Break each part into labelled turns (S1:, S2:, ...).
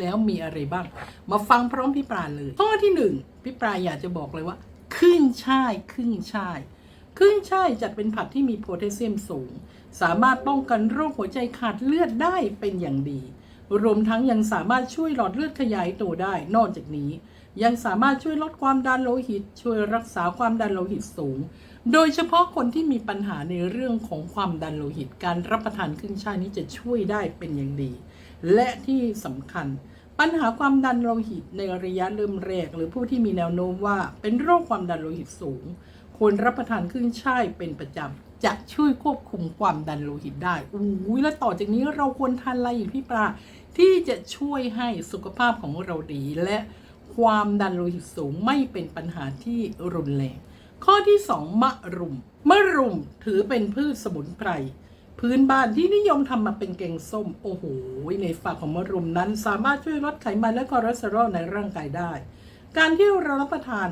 S1: แล้วมีอะไรบ้าง มาฟังพร้อมพี่ปราณเลย ข้อที่หนึ่งพี่ปราอยากจะบอกเลยว่า ขึ้นช่ายขึ้นช่ายขึ้นช่ายจัดเป็นผักที่มีโพแทสเซียมสูง สามารถป้องกันโรคหัวใจขาดเลือดได้เป็นอย่างดี รวมทั้งยังสามารถช่วยหลอดเลือดขยายตัวได้ นอกจากนี้ ยังสามารถช่วยลดความดันโลหิต ช่วยรักษาความดันโลหิตสูง โดยเฉพาะคนที่มีปัญหาในเรื่องของความดันโลหิต การรับประทานขึ้นช่ายนี้จะช่วยได้เป็นอย่างดี และที่สำคัญ ปัญหาความดันโลหิตในระยะเริ่มแรก หรือผู้ที่มีแนวโน้มว่าเป็นโรคความดันโลหิตสูง ควรรับประทานขึ้นช่ายเป็นประจำ จะช่วยควบคุมความดันโลหิตได้อุ้ยแล้วต่อจากนี้เราควรทานอะไรอีกพี่ปลาที่จะช่วยให้สุขภาพของเราดีและความดันโลหิตสูงไม่เป็นปัญหาที่รุนแรง ข้อที่ 2 มะรุม มะรุมถือเป็นพืชสมุนไพร พื้นบ้านที่นิยมทำมาเป็นแกงส้ม โอ้โห ในฝักของมะรุมนั้น สามารถช่วยลดไขมันและคอเลสเตอรอลในร่างกายได้ การที่เรารับประทาน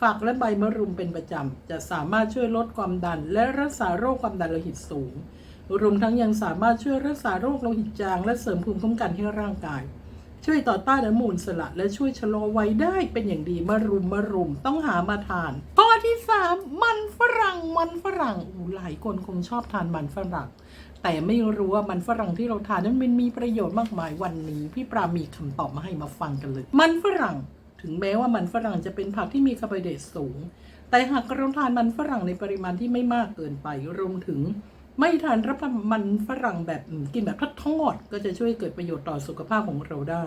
S1: ฝักและใบมะรุมเป็นประจำ จะสามารถช่วยลดความดัน และรักษาโรคความดันโลหิตสูง รวมทั้งยังสามารถช่วยรักษาโรคโลหิตจาง และเสริมภูมิคุ้มกันให้ร่างกาย ช่วยต่อต้านอนุมูลสระและช่วยชะลอวัยได้เป็นอย่างดีมะรุมมะรุมต้องหามาทานข้อที่สามมันฝรั่งมันฝรั่งอูหลายคนคงชอบทานมันฝรั่ง แต่ไม่รู้ว่ามันฝรั่งที่เราทานนั้นมันมีประโยชน์มากมายวันนี้ พี่ปรามีคำตอบมาให้มาฟังกันเลย มันฝรั่งถึงแม้ว่ามันฝรั่งจะเป็นผักที่มีคาร์โบไฮเดรตสูง แต่หากเราทานมันฝรั่งในปริมาณที่ไม่มากเกินไปรวมถึงไม่ทานรับประทานมันฝรั่งแบบกินแบบทอดก็จะช่วยเกิดประโยชน์ต่อสุขภาพของเราได้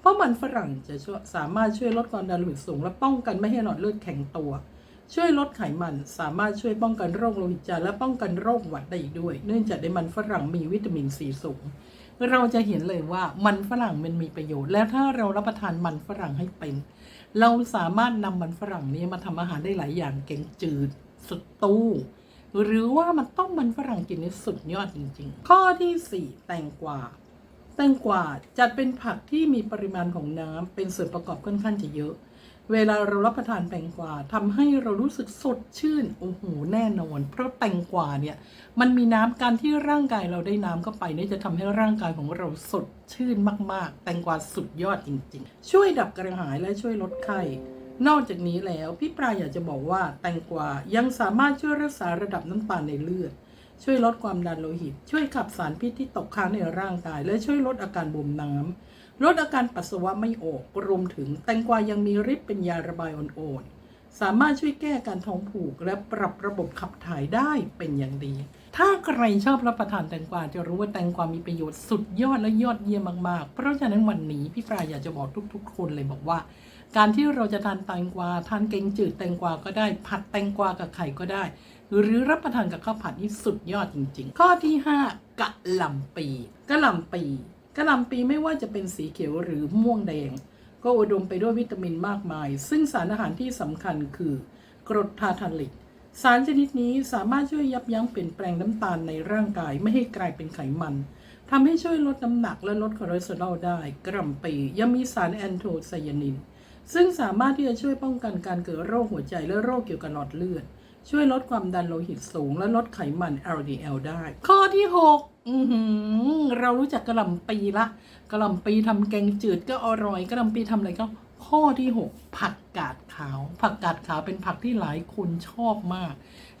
S1: เพราะมันฝรั่งจะช่วยสามารถช่วยลดความดันโลหิตสูง และป้องกันไม่ให้หลอดเลือดแข็งตัว ช่วยลดไขมัน สามารถช่วยป้องกันโรคโลหิตจางและป้องกันโรคหวัดได้อีกด้วย เนื่องจากในมันฝรั่งมีวิตามินซีสูง เราจะเห็นเลยว่ามันฝรั่งมันมีประโยชน์ และถ้าเรารับประทานมันฝรั่งให้เป็น เราสามารถนำมันฝรั่งนี้มาทำอาหารได้หลายอย่างแกงจืดสตูหรือว่ามันต้องมันฝรั่งกินนี่สุดยอดจริง ๆ ข้อที่ 4 แตงกวาแตงกวาจัดเป็นผักที่มีปริมาณของน้ำเป็นส่วนประกอบค่อนข้างจะเยอะ เวลาเรารับประทานแตงกวาทำให้เรารู้สึกสดชื่น โอ้โห แน่นอน เพราะแตงกวาเนี่ย มันมีน้ำการที่ร่างกายเราได้น้ำเข้าไปเนี่ยจะทำให้ร่างกายของเราสดชื่นมาก ๆ แตงกวาสุดยอดจริง ๆ ช่วยดับกระหายและช่วยลดไข้นอกจากนี้แล้วพี่ปลาอยากจะบอกว่าแตงกวายังสามารถช่วยรักษาระดับน้ำตาลในเลือด ช่วยลดความดันโลหิต ช่วยขับสารพิษที่ตกค้างในร่างกาย และช่วยลดอาการบวมน้ำลดอาการปัสสาวะไม่ออก รวมถึงแตงกวายังมีฤทธิ์เป็นยาระบายอ่อนๆ สามารถช่วยแก้การท้องผูกและปรับระบบขับถ่ายได้เป็นอย่างดี ถ้าใครชอบรับประทานแตงกวาจะรู้ว่าแตงกวามีประโยชน์สุดยอดและยอดเยี่ยมมากๆ เพราะฉะนั้นวันนี้พี่ปลาอยากจะบอกทุก ๆ คนเลยบอกว่า การที่เราจะทานแตงกวาทานเกงจืดแตงกวาก็ได้ ผัดแตงกวากับไข่ก็ได้ หรือรับประทานกับข้าวผัดนี่สุดยอดจริง ๆ ข้อที่ 5กะหล่ำปีกะหล่ำปีกะหล่ำปีไม่ว่าจะเป็นสีเขียวหรือม่วงแดง ก็อุดมไปด้วยวิตามินมากมาย ซึ่งสารอาหารที่สำคัญคือกรดทาทาลิกสารชนิดนี้สามารถช่วยยับยั้งเปลี่ยนแปลงน้ำตาลในร่างกายไม่ให้กลายเป็นไขมันทำให้ช่วยลดน้ำหนักและลดคอเลสเตอรอลได้ กระหล่ำปียังมีสารแอนโทไซยานิน ซึ่งสามารถที่จะช่วยป้องกันการเกิดโรคหัวใจและโรคเกี่ยวกับหลอดเลือด ช่วยลดความดันโลหิตสูง และลดไขมัน LDL ได้ ข้อที่6อือหือเรารู้จักกระหล่ำปีละกระหล่ำปีทำแกงจืดก็อร่อยกระหล่ำปีทำอะไรก็ข้อที่ 6 ผักกาดขาว ผักกาดขาวเป็นผักที่หลายคนชอบมาก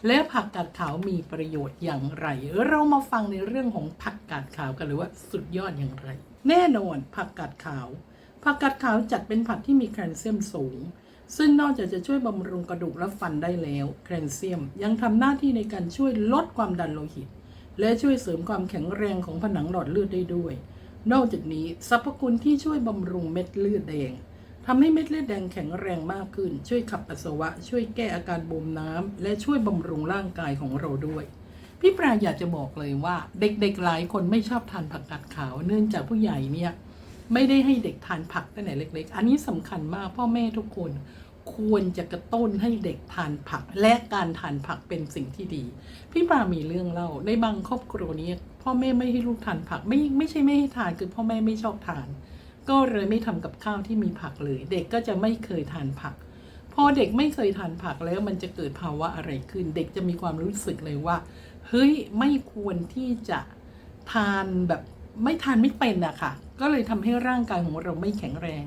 S1: และผักกาดขาวมีประโยชน์อย่างไร เรามาฟังในเรื่องของผักกาดขาวกันเลยว่าสุดยอดอย่างไร แน่นอนผักกาดขาว ผักกาดขาวจัดเป็นผักที่มีแคลเซียมสูง ซึ่งนอกจากจะช่วยบำรุงกระดูกและฟันได้แล้วแคลเซียมยังทำหน้าที่ในการช่วยลดความดันโลหิต และช่วยเสริมความแข็งแรงของผนังหลอดเลือดได้ด้วย นอกจากนี้สรรพคุณที่ช่วยบำรุงเม็ดเลือดแดงทำให้เม็ดเลือดแดงแข็งแรงมากขึ้น ช่วยขับปัสสาวะ ช่วยแก้อาการบวมน้ำ และช่วยบำรุงร่างกายของเราด้วย พี่ปราอยากจะบอกเลยว่า เด็กๆหลายคนไม่ชอบทานผักกาดขาว เนื่องจากผู้ใหญ่เนี่ย ไม่ได้ให้เด็กทานผักตั้งแต่เล็ก ๆ อันนี้สำคัญมากพ่อแม่ทุกคนควรจะกระตุ้นให้เด็กทานผัก และการทานผักเป็นสิ่งที่ดี พี่ปามีเรื่องเล่าในบางครอบครัวนี้พ่อแม่ไม่ให้ลูกทานผักไม่ไม่ใช่ไม่ให้ทานคือพ่อแม่ไม่ชอบทาน ก็เลยไม่ทำกับข้าวที่มีผักเลย เด็กก็จะไม่เคยทานผักพอเด็กไม่เคยทานผักแล้วมันจะเกิดภาวะอะไรขึ้น เด็กจะมีความรู้สึกเลยว่า เฮ้ยไม่ควรที่จะทานแบบ ไม่ทานไม่เป็นอะค่ะ ก็เลยทำให้ร่างกายของเราไม่แข็งแรง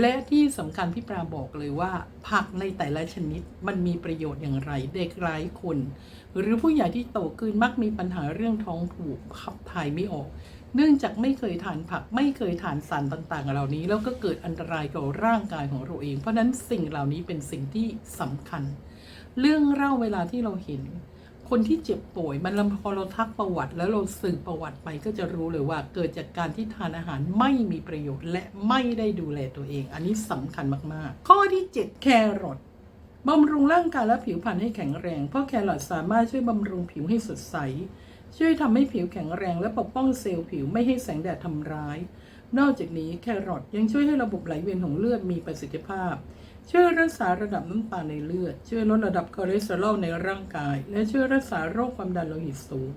S1: และที่สำคัญพี่ปราบอกเลยว่า ผักในแต่ละชนิดมันมีประโยชน์อย่างไร เด็กหลายคน หรือผู้ใหญ่ที่โตขึ้นมักมีปัญหาเรื่องท้องผูกขับถ่ายไม่ออก เนื่องจากไม่เคยทานผักไม่เคยทานสารต่างๆ เหล่านี้ แล้วก็เกิดอันตรายกับร่างกายของเราเอง เพราะฉะนั้นสิ่งเหล่านี้เป็นสิ่งที่สำคัญ เรื่องเล่าเวลาที่เราเห็น คนที่เจ็บป่วยมันลำพอเราทักประวัติ แล้วเราสืบประวัติไปก็จะรู้เลยว่าเกิดจากการที่ทานอาหารไม่มีประโยชน์และไม่ได้ดูแลตัวเอง อันนี้สำคัญมากๆ ข้อที่ 7 แครอทบำรุงร่างกายและผิวพรรณให้แข็งแรง เพราะแครอทสามารถช่วยบำรุงผิวให้สดใส ช่วยทำให้ผิวแข็งแรงและปกป้องเซลล์ผิวไม่ให้แสงแดดทำร้าย นอกจากนี้แครอทยังช่วยให้ระบบไหลเวียนของเลือดมีประสิทธิภาพ ช่วยรักษาระดับน้ำตาลในเลือด ช่วยลดระดับคอเลสเตอรอลในร่างกาย และช่วยรักษาโรคความดันโลหิตสูง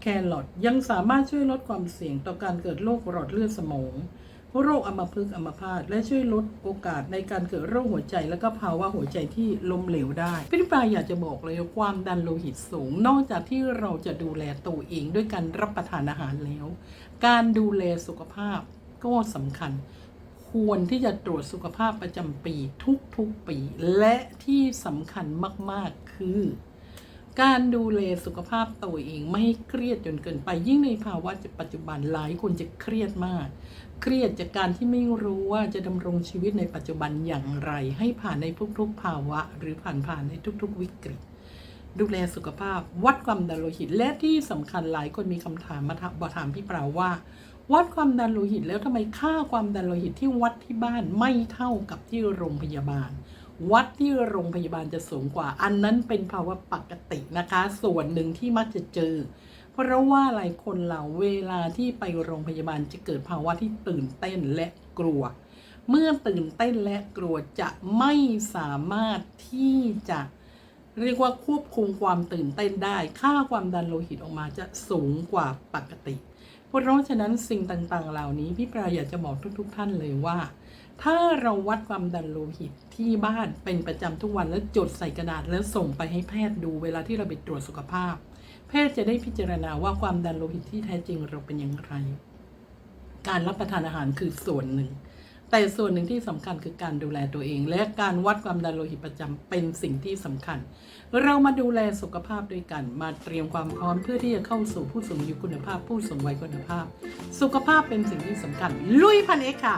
S1: แครอทยังสามารถช่วยลดความเสี่ยงต่อการเกิดโรคหลอดเลือดสมองโรคอัมพฤกษ์อัมพาตและช่วยลดโอกาสในการเกิดโรคหัวใจ และก็ภาวะหัวใจที่ล้มเหลวได้พี่ปลาอยากจะบอกเลยความดันโลหิตสูง นอกจากที่เราจะดูแลตัวเองด้วยการรับประทานอาหารแล้ว การดูแลสุขภาพก็สำคัญ ควรที่จะตรวจสุขภาพประจำปีทุกๆปี และที่สำคัญมากๆคือ การดูแลสุขภาพตัวเองไม่ให้เครียดจนเกินไป ยิ่งในภาวะปัจจุบันหลายคนจะเครียดมาก เครียดจากการที่ไม่รู้ว่าจะดำรงชีวิตในปัจจุบันอย่างไร ให้ผ่านในทุกๆ ภาวะ หรือผ่านผ่านในทุก ๆ วิกฤตดูแลสุขภาพ วัดความดันโลหิต และที่สำคัญหลายคนมีคำถามมาถามบอถามพี่เปล่าว่า วัดความดันโลหิตแล้วทำไมค่าความดันโลหิตที่วัดที่บ้านไม่เท่ากับที่โรงพยาบาล วัดที่โรงพยาบาลจะสูงกว่า อันนั้นเป็นภาวะปกตินะคะ ส่วนหนึ่งที่มักจะเจอ เพราะว่าหลายคนเราเวลาที่ไปโรงพยาบาลจะเกิดภาวะที่ตื่นเต้นและกลัว เมื่อตื่นเต้นและกลัวจะไม่สามารถที่จะเรียกว่าควบคุมความตื่นเต้นได้ ค่าความดันโลหิตออกมาจะสูงกว่าปกติ เพราะฉะนั้นสิ่งต่างๆ เหล่านี้พี่ปลาอยากจะบอกทุก ๆ ท่านเลยว่า ถ้าเราวัดความดันโลหิตที่บ้านเป็นประจำทุกวันแล้วจดใส่กระดาษแล้วส่งไปให้แพทย์ดูเวลาที่เราไปตรวจสุขภาพ แพทย์จะได้พิจารณาว่าความดันโลหิตที่แท้จริงเราเป็นอย่างไร การรับประทานอาหารคือส่วนหนึ่ง แต่ส่วนหนึ่งที่สำคัญคือการดูแลตัวเอง และการวัดความดันโลหิตประจำเป็นสิ่งที่สำคัญ เรามาดูแลสุขภาพด้วยกัน มาเตรียมความพร้อมเพื่อที่จะเข้าสู่ผู้สูงอายุคุณภาพ ผู้สูงวัยคุณภาพ สุขภาพเป็นสิ่งที่สำคัญ ลุยพันเอกค่ะ